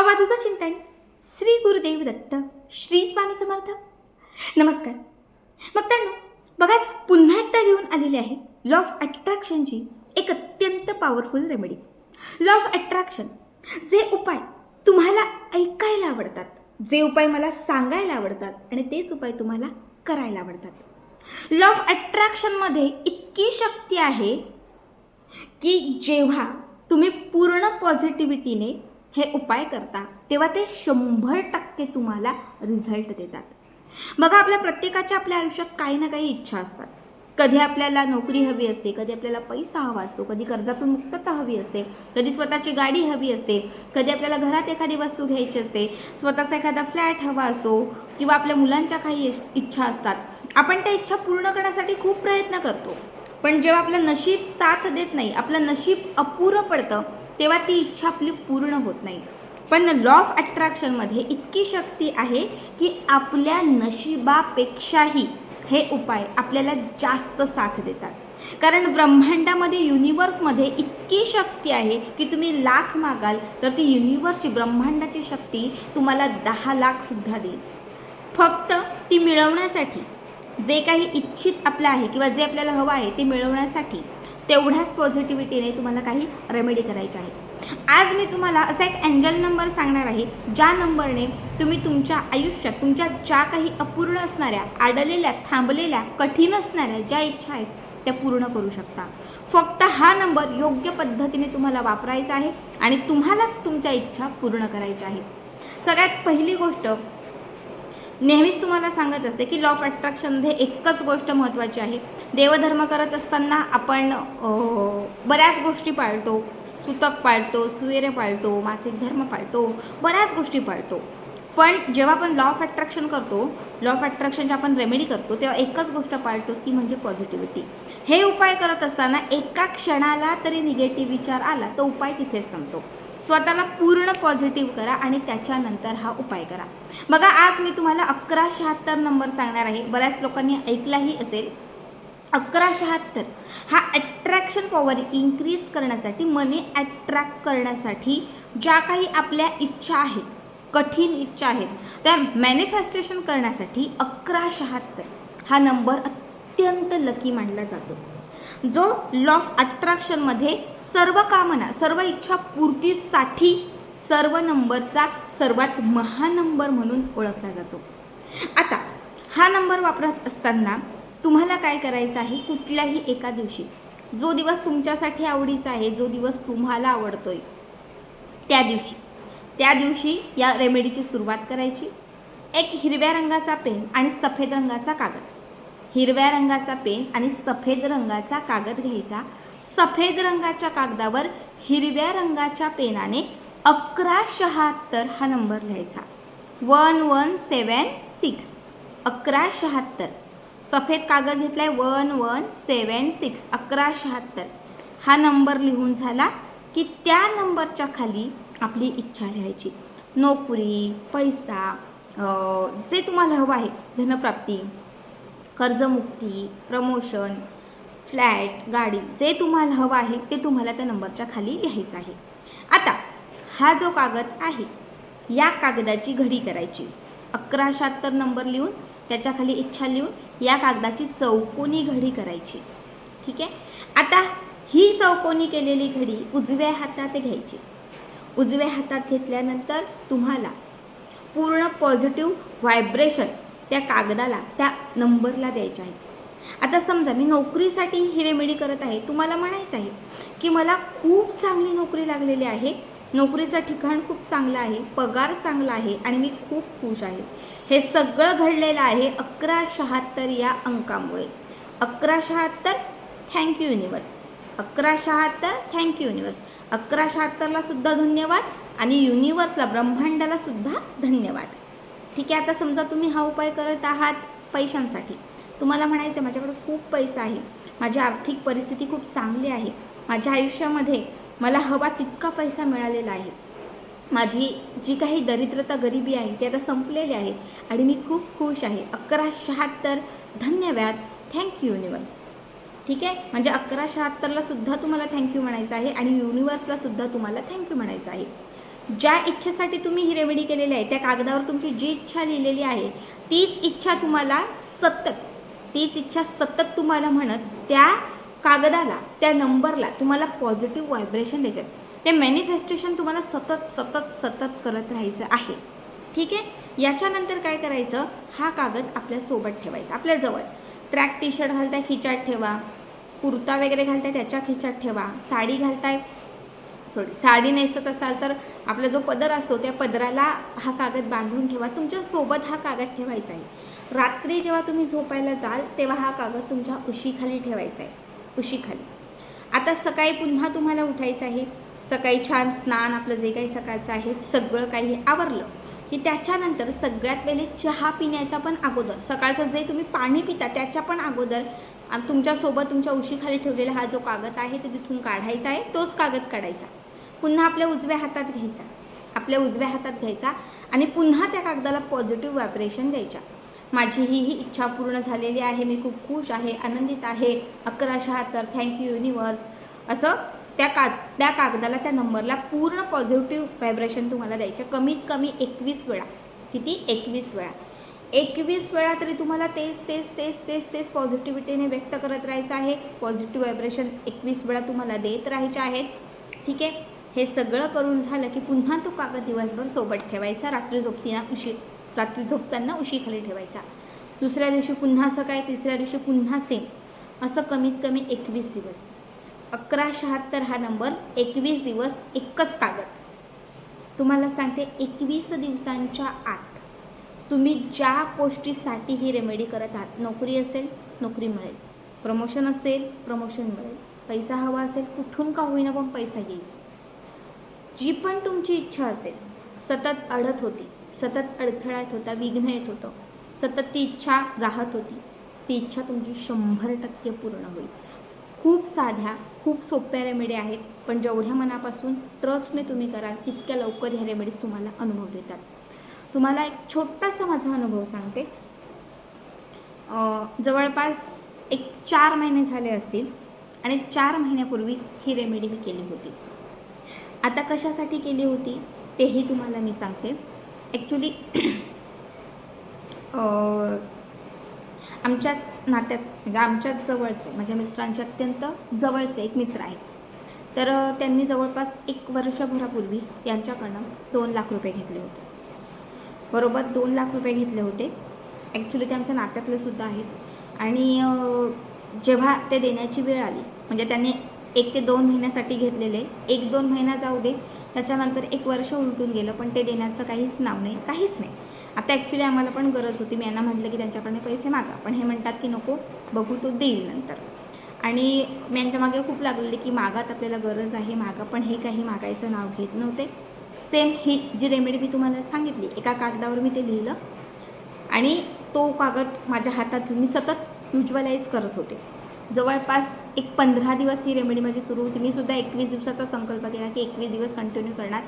अवाधूचं चिंतन श्री गुरुदेव दत्त श्री स्वामी समर्थ. नमस्कार. मग त्यांना बघाच पुन्हा एकदा घेऊन आलेली आहे लॉ ऑफ अट्रॅक्शनची एक अत्यंत powerful remedy law of attraction जे उपाय तुम्हाला ऐकायला आवडतात जे उपाय मला सांगायला आवडतात आणि तेच उपाय तुम्हाला करायला आवडतात. लॉ ऑफ अट्रॅक्शनमध्ये इतकी शक्ती आहे की जेव्हा तुम्ही पूर्ण पॉझिटिव्हिटीने हे उपाय करता तेव्हा ते शंभर टक्के तुम्हाला रिझल्ट देतात. बघा आपल्या प्रत्येकाच्या आपल्या आयुष्यात काही ना काही इच्छा असतात. कधी आपल्याला नोकरी हवी असते कधी आपल्याला पैसा हवा असतो कधी कर्जातून मुक्तता हवी असते कधी स्वतःची गाडी हवी असते कधी आपल्याला घरात एखादी वस्तू घ्यायची असते स्वतःचा एखादा फ्लॅट हवा असतो किंवा आपल्या मुलांच्या काही इच्छा असतात. आपण त्या इच्छा पूर्ण करण्यासाठी खूप प्रयत्न करतो. पण जेव्हा आपलं नशीब साथ देत नाही आपलं नशीब अपुरं पडतं तेव्हा ती इच्छा आपली पूर्ण होत नाही. पण लॉ ऑफ अट्रॅक्शनमध्ये इतकी शक्ती आहे की आपल्या नशिबापेक्षाही हे उपाय आपल्याला जास्त साथ देतात. कारण ब्रह्मांडामध्ये युनिवर्समध्ये इतकी शक्ती आहे की तुम्ही लाख मागाल तर ती युनिवर्सची ब्रह्मांडाची शक्ती तुम्हाला दहा लाखसुद्धा देईल. फक्त ती मिळवण्यासाठी जे काही इच्छित आपलं आहे किंवा जे आपल्याला हवं आहे ते मिळवण्यासाठी तेवढ्याच पॉझिटिव्हिटीने तुम्हाला काही रेमेडी करायची आहे. आज मी तुम्हाला असा एक अँजल नंबर सांगणार आहे ज्या नंबरने तुम्ही तुमच्या आयुष्यात तुमच्या ज्या काही अपूर्ण असणाऱ्या आडलेल्या थांबलेल्या कठीण असणाऱ्या ज्या इच्छा आहेत त्या पूर्ण करू शकता. फक्त हा नंबर योग्य पद्धतीने तुम्हाला वापरायचा आहे आणि तुम्हालाच तुमच्या इच्छा पूर्ण करायच्या आहेत. सगळ्यात पहिली गोष्ट नेहमीच तुम्हाला सांगत असते की लॉ ऑफ अट्रॅक्शनमध्ये एकच गोष्ट महत्त्वाची आहे. देवधर्म करत असताना आपण बऱ्याच गोष्टी पाळतो. सुतक पाळतो सुवेरे पाळतो मासिक धर्म पाळतो बऱ्याच गोष्टी पाळतो. पण जेव्हा आपण लॉ ऑफ अट्रॅक्शन करतो लॉ ऑफ अट्रॅक्शनची आपण रेमेडी करतो तेव्हा एकच गोष्ट पाळतो ती म्हणजे पॉझिटिव्हिटी हे उपाय करत असताना एका क्षणाला तरी निगेटिव्ह विचार आला तो उपाय तिथेच संपतो. स्वतःला पूर्ण पॉझिटिव्ह करा आणि त्याच्यानंतर हा उपाय करा. बघा आज मी तुम्हाला अकरा शहात्तर नंबर सांगणार आहे. बऱ्याच लोकांनी ऐकलाही असेल. अकरा शहात्तर हा अट्रॅक्शन पॉवर इन्क्रीज करण्यासाठी मनी अट्रॅक्ट करण्यासाठी ज्या काही आपल्या इच्छा आहेत कठीण इच्छा आहेत त्या मॅनिफेस्टेशन करण्यासाठी अकरा शहात्तर हा नंबर अत्यंत लकी मानला जातो. जो लॉ ऑफ अट्रॅक्शनमध्ये सर्व कामना सर्व इच्छा पूर्तीसाठी सर्व नंबरचा सर्वात महान नंबर म्हणून ओळखला जातो. आता हा नंबर वापरत असताना तुम्हाला काय करायचं आहे? कुठल्याही एका दिवशी. जो दिवस तुमच्यासाठी आवडीचा आहे जो दिवस तुम्हाला आवडतोय त्या दिवशी. त्या दिवशी या रेमेडीची सुरुवात करायची. एक हिरव्या रंगाचा पेन आणि सफेद रंगाचा कागद. हिरव्या रंगाचा पेन आणि सफेद रंगाचा कागद घ्यायचा. सफेद रंगाच्या कागदावर हिरव्या रंगाच्या पेनाने अकरा शहात्तर हा नंबर लिहायचा. One one seven six. अकरा शहात्तर सफेद कागद घेतलाय वन वन सेवन सिक्स. अकरा शहात्तर हा नंबर लिहून झाला की त्या नंबरच्या खाली आपली इच्छा लिहायची. नोकरी पैसा जे तुम्हाला हवं आहे धनप्राप्ती कर्जमुक्ती प्रमोशन फ्लॅट गाडी जे तुम्हाला हवं आहे ते तुम्हाला त्या नंबरच्या खाली लिहायचं आहे. आता हा जो कागद आहे या कागदाची घडी करायची. अकरा शहात्तर नंबर लिहून त्याच्याखाली इच्छा लिहून या कागदाची चौकोनी घडी करायची. ठीक आहे? आता ही चौकोनी केलेली घडी उजव्या हातात घ्यायची. उजव्या हातात घेतल्यानंतर तुम्हाला पूर्ण पॉझिटिव्ह व्हायब्रेशन त्या कागदाला त्या नंबरला द्यायच्या आहे आता समजा मी नोकरीसाठी ही रेमेडी करत आहे तुम्हाला म्हणायचं आहे की मला खूप चांगली नोकरी लागलेली आहे नोकरीचं ठिकाण खूप चांगलं आहे पगार चांगला आहे आणि मी खूप खुश आहे. हे सगळं घडलेलं आहे अकरा शहात्तर या अंकामुळे. अकरा शहात्तर थँक्यू युनिवर्स अकरा शहात्तर थँक्यू युनिवर्स अकरा शहात्तरला सुद्धा धन्यवाद आणि युनिवर्सला ब्रह्मांडाला सुद्धा धन्यवाद. ठीक आहे आता समजा तुम्ही हा उपाय करत आहात पैशांसाठी. तुम्हाला म्हणायचं माझ्याकडे खूप पैसा आहे. माझी आर्थिक परिस्थिती खूप चांगली आहे. माझ्या आयुष्यामध्ये मला हवा तितका पैसा मिळालेला आहे. माझी जी काही दरिद्रता गरिबी आहे ती आता संपलेली आहे आणि मी खूप खुश आहे. अकरा शहात्तर धन्यवाद. थँक्यू युनिवर्स ठीक आहे? म्हणजे अकरा शहात्तरला सुद्धा तुम्हाला थँक्यू म्हणायचं आहे आणि युनिवर्सला सुद्धा तुम्हाला थँक्यू म्हणायचं आहे. ज्या इच्छेसाठी तुम्ही ही रेमेडी केलेली आहे त्या कागदावर तुमची जी इच्छा लिहिलेली आहे तीच इच्छा तुम्हाला सतत तीच इच्छा सतत तुम्हाला म्हणत त्या कागदाला त्या नंबरला तुम्हाला पॉझिटिव्ह व्हायब्रेशन द्यायच्यात ते मॅनिफेस्टेशन तुम्हाला सतत सतत सतत करत राहायचं आहे. ठीक आहे? याच्यानंतर काय करायचं? हा कागद आपल्यासोबत ठेवायचा. आपल्याजवळ ट्रॅक टी शर्ट घालताय खिचात ठेवा. कुर्ता वगैरे घालताय त्याच्या खिचात ठेवा. साडी घालताय सॉरी साडी नेसत असाल तर आपला जो पदर असतो त्या पदराला हा कागद बांधून ठेवा. तुमच्यासोबत हा कागद ठेवायचा आहे. रात्री जेव्हा तुम्ही झोपायला जाल तेव्हा हा कागद तुमच्या उशीखाली ठेवायचा आहे. उशीखाली. आता सकाळी पुन्हा तुम्हाला उठायचं आहे. सकाळी छान स्नान आपलं जे काही सकाळचं आहे सगळं काही आवरलं की त्याच्यानंतर सगळ्यात पहिले चहा पिण्याच्या पण अगोदर सकाळचं जे तुम्ही पाणी पिता त्याच्या पण अगोदर आणि तुमच्यासोबत तुमच्या उशीखाली ठेवलेला हा जो कागद आहे ते तिथून काढायचा आहे तोच कागद काढायचा. पुन्हा आपल्या उजव्या हातात घ्यायचा. आपल्या उजव्या हातात घ्यायचा आणि पुन्हा त्या कागदाला पॉझिटिव्ह व्हायब्रेशन द्यायच्या. माझी ही ही इच्छा पूर्ण झालेली आहे. मी खूप खुश आहे आनंदित आहे. अकरा शहात्तर थँक्यू युनिवर्स असं त्या का त्या कागदाला त्या नंबरला पूर्ण पॉझिटिव्ह व्हायब्रेशन तुम्हाला द्यायचे. कमीत कमी एकवीस वेळा. किती? एकवीस वेळा. एकवीस वेळा तरी तुम्हाला तेच तेच तेच तेच तेच पॉझिटिव्हिटीने व्यक्त करत राहायचं आहे. पॉझिटिव्ह व्हायब्रेशन एकवीस वेळा तुम्हाला देत राहायचे आहेत. ठीक आहे? हे सगळं करून झालं की पुन्हा तो कागद दिवसभर सोबत ठेवायचा रात्री झोपतीना उशी रात्री झोपताना उशीखाली ठेवायचा. दुसऱ्या दिवशी पुन्हा सकाळी तिसऱ्या दिवशी पुन्हा सेम असं कमीत कमी एकवीस दिवस. अकरा शहात्तर हा नंबर एकवीस दिवस एकच कागद. तुम्हाला सांगते एकवीस दिवसांच्या आत तुम्ही ज्या गोष्टीसाठी ही रेमेडी करत आहात नोकरी असेल नोकरी मिळेल. प्रमोशन असेल प्रमोशन मिळेल. पैसा हवा असेल कुठून का होईना पण पैसा येईल. जी पण तुमची इच्छा असेल सतत अडत होती सतत अडथळा येत होता विघ्न येत होतं सतत ती इच्छा राहत होती ती इच्छा तुमची शंभर टक्के पूर्ण होईल. खूप साध्या खूप सोप्या रेमेडी आहेत पण जेवढ्या मनापासून ट्रस्टने तुम्ही कराल तितक्या लवकर ह्या रेमेडीज तुम्हाला अनुभव देतात. तुम्हाला एक छोटासा माझा अनुभव सांगते. जवळपास एक चार महिने झाले असतील आणि चार महिन्यापूर्वी ही रेमेडी मी केली होती. आता कशासाठी केली होती तेही तुम्हाला मी सांगते. ॲक्च्युली आमच्याच नात्यात म्हणजे आमच्याच जवळचे माझ्या मिस्टरांचे अत्यंत जवळचे एक मित्र आहेत. तर त्यांनी जवळपास एक वर्षभरापूर्वी यांच्याकडनं दोन लाख रुपये घेतले होते. बरोबर दोन लाख रुपये घेतले होते. ॲक्च्युली ते आमच्या नात्यातले सुद्धा आहेत. आणि जेव्हा ते देण्याची वेळ आली म्हणजे त्यांनी एक ते दोन महिन्यासाठी घेतलेले. एक दोन महिना जाऊ दे. त्याच्यानंतर एक वर्ष उलटून गेलं पण ते देण्याचं काहीच नाव नाही काहीच नाही. आता ॲक्च्युली आम्हाला पण गरज होती. मी यांना म्हटलं की त्यांच्याकडनं पैसे मागा. पण हे म्हणतात की नको बघू तो देईल नंतर. आणि मी यांच्या मागे खूप लागलेले की मागात आपल्याला गरज आहे मागा. पण हे काही मागायचं नाव घेत नव्हते. सेम ही जी रेमेडी मी तुम्हाला सांगितली एका कागदावर मी ते लिहिलं. आणि तो कागद माझ्या हातात मी सतत व्हिज्युअलाइज करत होते. जवळपास एक पंधरा दिवस ही रेमेडी माझी सुरू होती. मी सुद्धा एकवीस दिवसाचा संकल्प केला की एकवीस दिवस कंटिन्यू करणार.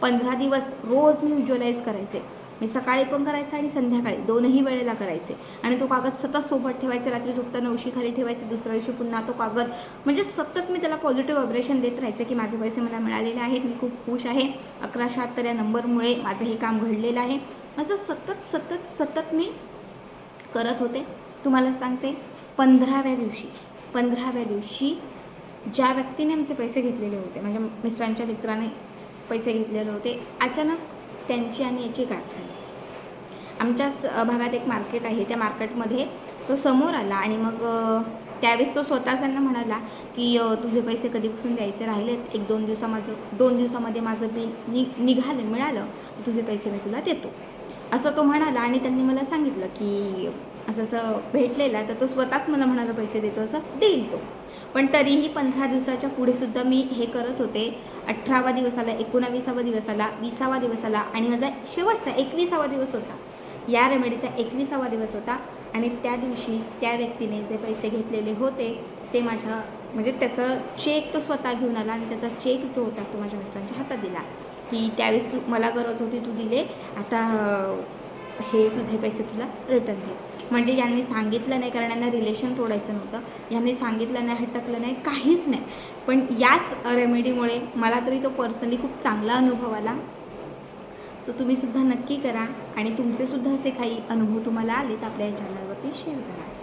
पंधरा दिवस रोज मी व्हिज्युअलाइज करायचे. मी सकाळी पण करायचं आणि संध्याकाळी. दोनही वेळेला करायचे. आणि तो कागद सतत सोबत ठेवायचा. रात्री झोपताना उशीखाली ठेवायचे. दुसऱ्या दिवशी पुन्हा तो कागद. म्हणजे सतत मी त्याला पॉझिटिव्ह व्हायब्रेशन देत राहायचं की माझे पैसे मला मिळालेले आहेत. मी खूप खुश आहे. अकरा शहात्तर या नंबरमुळे माझं हे काम घडलेलं आहे. असं सतत सतत सतत मी करत होते. तुम्हाला सांगते. पंधराव्या दिवशी पंधराव्या दिवशी ज्या व्यक्तीने आमचे पैसे घेतलेले होते माझ्या मिस्टरांच्या मित्राने पैसे घेतलेले होते अचानक त्यांची आणि याची गाठ झाली. आमच्याच भागात एक मार्केट आहे त्या मार्केटमध्ये तो समोर आला आणि मग त्यावेळेस तो स्वतःच त्यांना म्हणाला की तुझे पैसे कधीपासून द्यायचे राहिलेत? एक दोन दिवसा माझं दोन दिवसामध्ये माझं बिल नि निघालं मिळालं तुझे पैसे मी तुला देतो. असं तो म्हणाला आणि त्यांनी मला सांगितलं की असं असं भेटलेला तर तो स्वतःच मला म्हणाला पैसे देतो असं देईल तो. पण तरीही पंधरा दिवसाच्या पुढे सुद्धा मी हे करत होते. अठरावा दिवस आला एकोणावीसावा दिवस आला विसावा दिवस आला आणि माझा शेवटचा एकविसावा दिवस होता. या रेमेडीचा एकविसावा दिवस होता आणि त्या दिवशी त्या व्यक्तीने जे पैसे घेतलेले होते ते माझ्या म्हणजे त्याचा चेक तो स्वतः घेऊन आला आणि त्याचा चेक जो होता तो माझ्या मिस्टरांच्या हातात दिला. की त्यावेळेस तू मला गरज होती तू दिले. आता हे तुझे पैसे तुला रिटर्न दे. म्हणजे यांनी सांगितलं नाही कारण यांना रिलेशन तोडायचं नव्हतं. यांनी सांगितलं नाही हटकलं नाही काहीच नाही. पण याच रेमेडीमुळे मला तरी तो पर्सनली खूप चांगला अनुभव आला. सो तुम्ही सुद्धा नक्की करा आणि तुमचेसुद्धा असे काही अनुभव तुम्हाला आले तर आपल्या या चॅनलवरती शेअर करा.